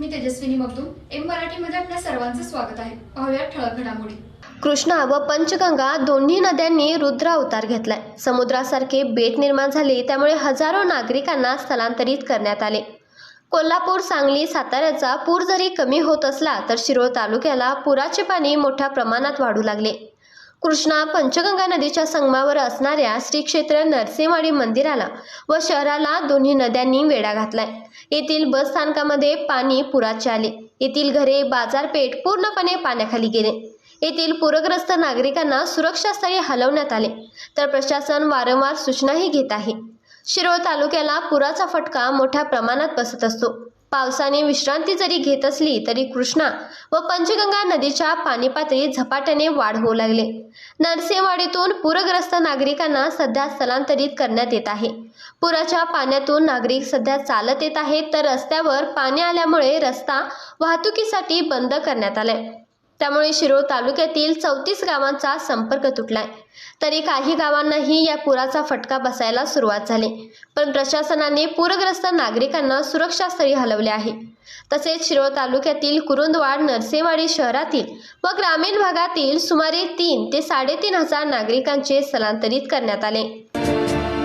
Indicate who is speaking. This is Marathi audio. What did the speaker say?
Speaker 1: मी तेजस्विनी मगदूम एम मराठीमध्ये आपल्या सर्वांचं स्वागत आहे. पाहूया ठळक घडामोडी.
Speaker 2: कृष्णा व पंचगंगा दोन्ही नद्यांनी रुद्र अवतार घेतलाय. समुद्रासारखे बेट निर्माण झाले त्यामुळे हजारो नागरिकांना स्थलांतरित करण्यात आले. कोल्हापूर सांगली साताऱ्याचा पूर जरी कमी होत असला तर शिरोळ तालुक्याला पुराचे पाणी मोठ्या प्रमाणात वाढू लागले. कृष्णा पंचगंगा नदीच्या संगमावर असणाऱ्या श्री क्षेत्र नरसिंहवाडी मंदिराला व शहराला दोन्ही नद्यांनी वेढा घातलाय. येथील बस स्थानकामध्ये पाणी पुराचे आले. येथील घरे बाजारपेठ पूर्णपणे पाण्याखाली गेले. येथील पूरग्रस्त नागरिकांना सुरक्षास्थळी हलवण्यात आले. तर प्रशासन वारंवार सूचनाही घेत आहे. शिरोळ तालुक्याला पुराचा फटका मोठ्या प्रमाणात बसत असतो. पावसाने विश्रांती जरी घेत असली तरी कृष्णा व पंचगंगा नदीच्या पाणी पातळीत झपाट्याने वाढ होऊ लागले. नरसिंहवाडीतून पूरग्रस्त नागरिकांना सध्या स्थलांतरित करण्यात येत आहे. पुराच्या पाण्यातून नागरिक सध्या चालत येत आहेत तर रस्त्यावर पाणी आल्यामुळे रस्ता वाहतुकीसाठी बंद करण्यात आलाय. त्यामुळे शिरोळ तालुक्यातील चौतीस गावांचा संपर्क तुटलाय. तरी काही गावांनाही या पुराचा फटका बसायला सुरुवात झाली. पण प्रशासनाने पूरग्रस्त नागरिकांना सुरक्षास्थळी हलवले आहे. तसेच शिरोळ तालुक्यातील कुरुंदवाड नरसेवाडी शहरातील व ग्रामीण भागातील सुमारे तीन ते साडेतीन हजार नागरिकांचे स्थलांतरित करण्यात आले.